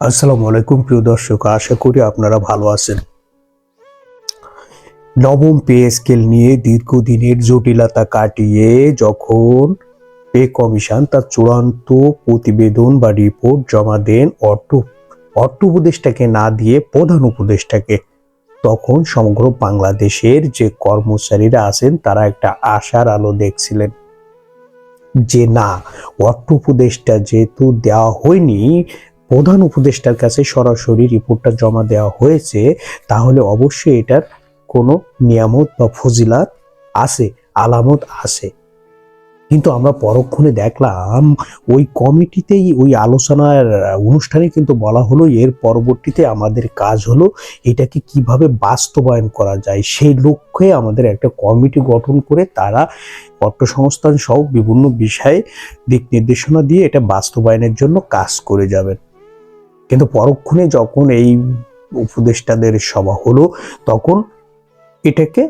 আসসালামু আলাইকুম, প্রিয় দর্শক। আশা করি আপনারা ভালো আছেন। নবম পে স্কেল নিয়ে দীর্ঘদিনের জটিলতা কাটিয়ে যখন পে কমিশন তার চূড়ান্ত প্রতিবেদন বা রিপোর্ট জমা দেন অর্থ অর্থ উপদেষ্টাকে না দিয়ে প্রধান উপদেষ্টাকে, তখন সমগ্র বাংলাদেশের যে কর্মচারীরা আছেন তারা একটা আশার আলো দেখছিলেন যে, না, অর্থ উপদেষ্টা যেহেতু দেওয়া হয়নি প্রধান উপদেষ্টার কাছে সরাসরি রিপোর্টটা জমা দেওয়া হয়েছে, তাহলে অবশ্যই এটার কোনো নিয়ামত বা ফজিলাত আছে, আলামত আছে। কিন্তু আমরা পরক্ষণে দেখলাম, ওই কমিটিতেই ওই আলোচনার অনুষ্ঠানে কিন্তু বলা হলো, এর পরবর্তীতে আমাদের কাজ হলো এটাকে কীভাবে বাস্তবায়ন করা যায়। সেই লক্ষ্যে আমাদের একটা কমিটি গঠন করে তারা অর্থসংস্থান সহ বিভিন্ন বিষয়ে দিক নির্দেশনা দিয়ে এটা বাস্তবায়নের জন্য কাজ করে যাবেন। কিন্তু পরক্ষণে যখন এই উপদেষ্টাদের সভা হলো, তখন এটাকে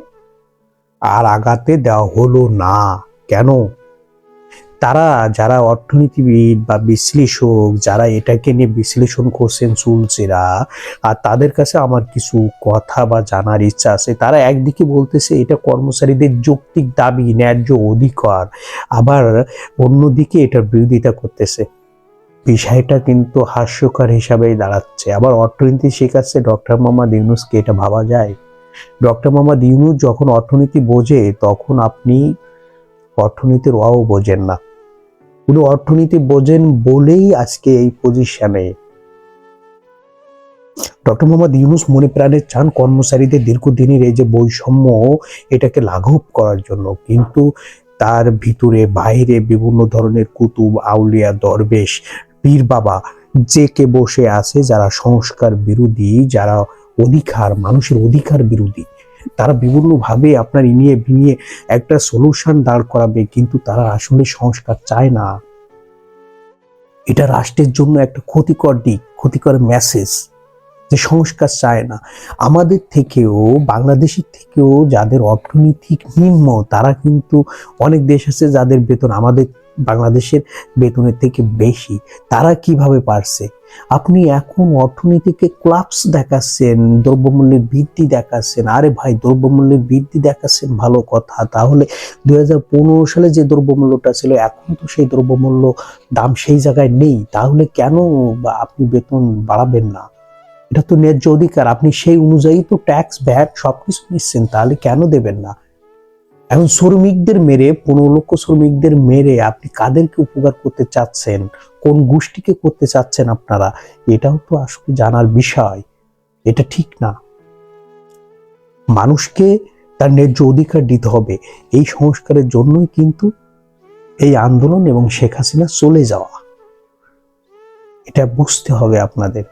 আর আগাতে দেওয়া হলো না। কেন? তারা যারা অর্থনীতিবিদ বা বিশ্লেষক, যারা এটাকে নিয়ে বিশ্লেষণ করছেন চুলচেরা আর তাদের কাছে আমার কিছু কথা বা জানার ইচ্ছা আছে, তারা একদিকে বলতেছে এটা কর্মচারীদের যৌক্তিক দাবি, ন্যায্য অধিকার, আবার অন্যদিকে এটার বিরোধিতা করতেছে। বিষয়টা কিন্তু হাস্যকর হিসাবেই দাঁড়াচ্ছে। আবার অর্থনীতি শেখাচ্ছে ডক্টর মোহাম্মদ ইউনুসকে, এটা ভাবা যায়। ডক্টর মোহাম্মদ ইউনুস যখন অর্থনীতি বোঝে, তখন আপনি অর্থনীতির অও বোঝেন না। উনি অর্থনীতি বোঝেন বলেই আজকে এই পজিশনে ডক্টর মোহাম্মদ ইউনুস মনে প্রাণে চান কর্মচারীদের দীর্ঘদিনের এই যে বৈষম্য, এটাকে লাঘব করার জন্য। কিন্তু তার ভিতরে, বাইরে বিভিন্ন ধরনের কুতুব, আউলিয়া, দরবেশ পীর বাবা যে কে বসে আছে, যারা সংস্কার বিরোধী, যারা অধিকার, মানুষের অধিকার বিরোধী, তারা বিভিন্নভাবে আপনার ইনিয়ে বিনিয়ে একটা সলিউশন দাঁড় করাবে, কিন্তু তারা আসলে সংস্কার চায় না। এটা রাষ্ট্রের জন্য একটা ক্ষতিকর দিক, ক্ষতিকর মেসেজ যে সংস্কার চায় না। আমাদের থেকেও, বাংলাদেশের থেকেও যাদের অর্থনৈতিক নিম্ন তারা কিন্তু অনেক দেশ আছে যাদের বেতন আমাদের বাংলাদেশের বেতনের থেকে বেশি, তারা কীভাবে পারছে? আপনি এখন অর্থনীতিকে ক্লাবস দেখাচ্ছেন, দ্রব্যমূল্যের বৃদ্ধি দেখাচ্ছেন। আরে ভাই, দ্রব্যমূল্যের বৃদ্ধি দেখাচ্ছেন, ভালো কথা। তাহলে দুই হাজার পনেরো সালে যে দ্রব্যমূল্যটা ছিল, এখন তো সেই দ্রব্যমূল্য দাম সেই জায়গায় নেই। তাহলে কেন আপনি বেতন বাড়াবেন না? এটা তো ন্যায্য অধিকার। আপনি সেই অনুযায়ী তো ট্যাক্স ভ্যাট সবকিছু নিচ্ছেন, তাহলে কেন দেবেন না? এখন শ্রমিকদের মেরে, পনেরো লক্ষ শ্রমিকদের মেরে আপনি কাদেরকে উপকার করতে চাচ্ছেন? কোন গোষ্ঠীকে করতে চাচ্ছেন আপনারা? এটাও তো আসলে জানার বিষয়। এটা ঠিক না। মানুষকে তার ন্যায্য অধিকার দিতে হবে। এই সংস্কারের জন্যই কিন্তু এই আন্দোলন এবং শেখ হাসিনা চলে যাওয়া। এটা বুঝতে হবে আপনাদের।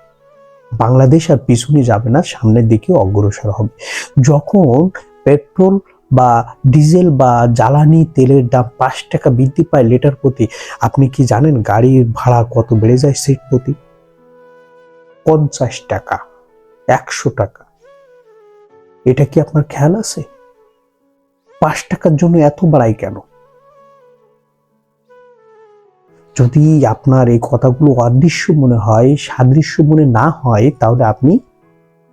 বাংলাদেশ আর পিছনে যাবে না, সামনের দিকে অগ্রসর হবে। যখন পেট্রোল বা ডিজেল বা জ্বালানি তেলের দাম পাঁচ টাকা বৃদ্ধি পায় লিটার প্রতি। আপনি কি জানেন গাড়ির ভাড়া কত বেড়ে যায় সিট প্রতি? পঞ্চাশ টাকা, একশো টাকা। এটা কি আপনার খেয়াল আছে? পাঁচ টাকার জন্য এত বাড়াই কেন? যদি আপনার এই কথাগুলো অদৃশ্য মনে হয়, সাদৃশ্য মনে না হয়, তাহলে আপনি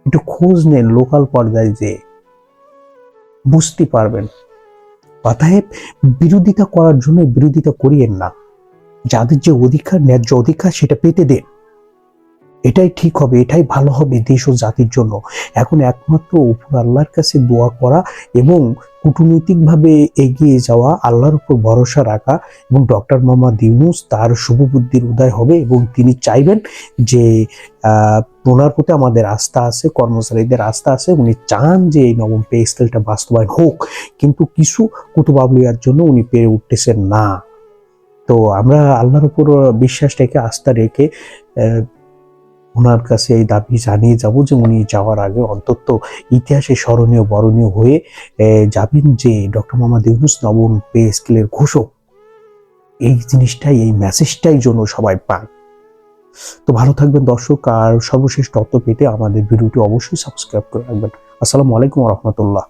একটু খোঁজ নেন লোকাল পর্যায়ে যে বুঝতে পারবেন। অতএব বিরোধিতা করার জন্য বিরোধিতা করিয়েন না। যাদের যে অধিকার, ন্যায্য অধিকার সেটা পেতে দেন। এটাই ঠিক হবে, এটাই ভালো হবে দেশ ও জাতির জন্য। এখন একমাত্র উপর আল্লাহর কাছে দোয়া করা এবং কূটনৈতিকভাবে এগিয়ে যাওয়া, আল্লাহর উপর ভরসা রাখা এবং ডক্টর মোহাম্মদ ইউনুস তার শুভবুদ্ধির উদয় হবে এবং তিনি চাইবেন যে ওনার প্রতি আমাদের আস্থা আছে, কর্মচারীদের আস্থা আছে, উনি চান যে এই নবম পে স্কেলটা বাস্তবায়ন হোক। কিন্তু কিছু কুতুবাবলিয়ার জন্য উনি পেরে উঠতেছেন না। তো আমরা আল্লাহর উপর বিশ্বাস রেখে, আস্থা রেখে ওনার কাছে এই দাবি জানিয়ে যাব যে উনি যাওয়ার আগে অন্তত ইতিহাসে স্মরণীয়, বরণীয় হয়ে যাবেন যে ডক্টর মোহাম্মদ ইউনুস নবম পে স্কেলের ঘোষক। এই জিনিসটাই, এই মেসেজটাই জন্য সবাই পান। তো ভালো থাকবেন দর্শক, আর সর্বশেষ তথ্য পেতে আমাদের ভিডিওটি অবশ্যই সাবস্ক্রাইব করে রাখবেন। আসসালামু আলাইকুম রহমতুল্লাহ।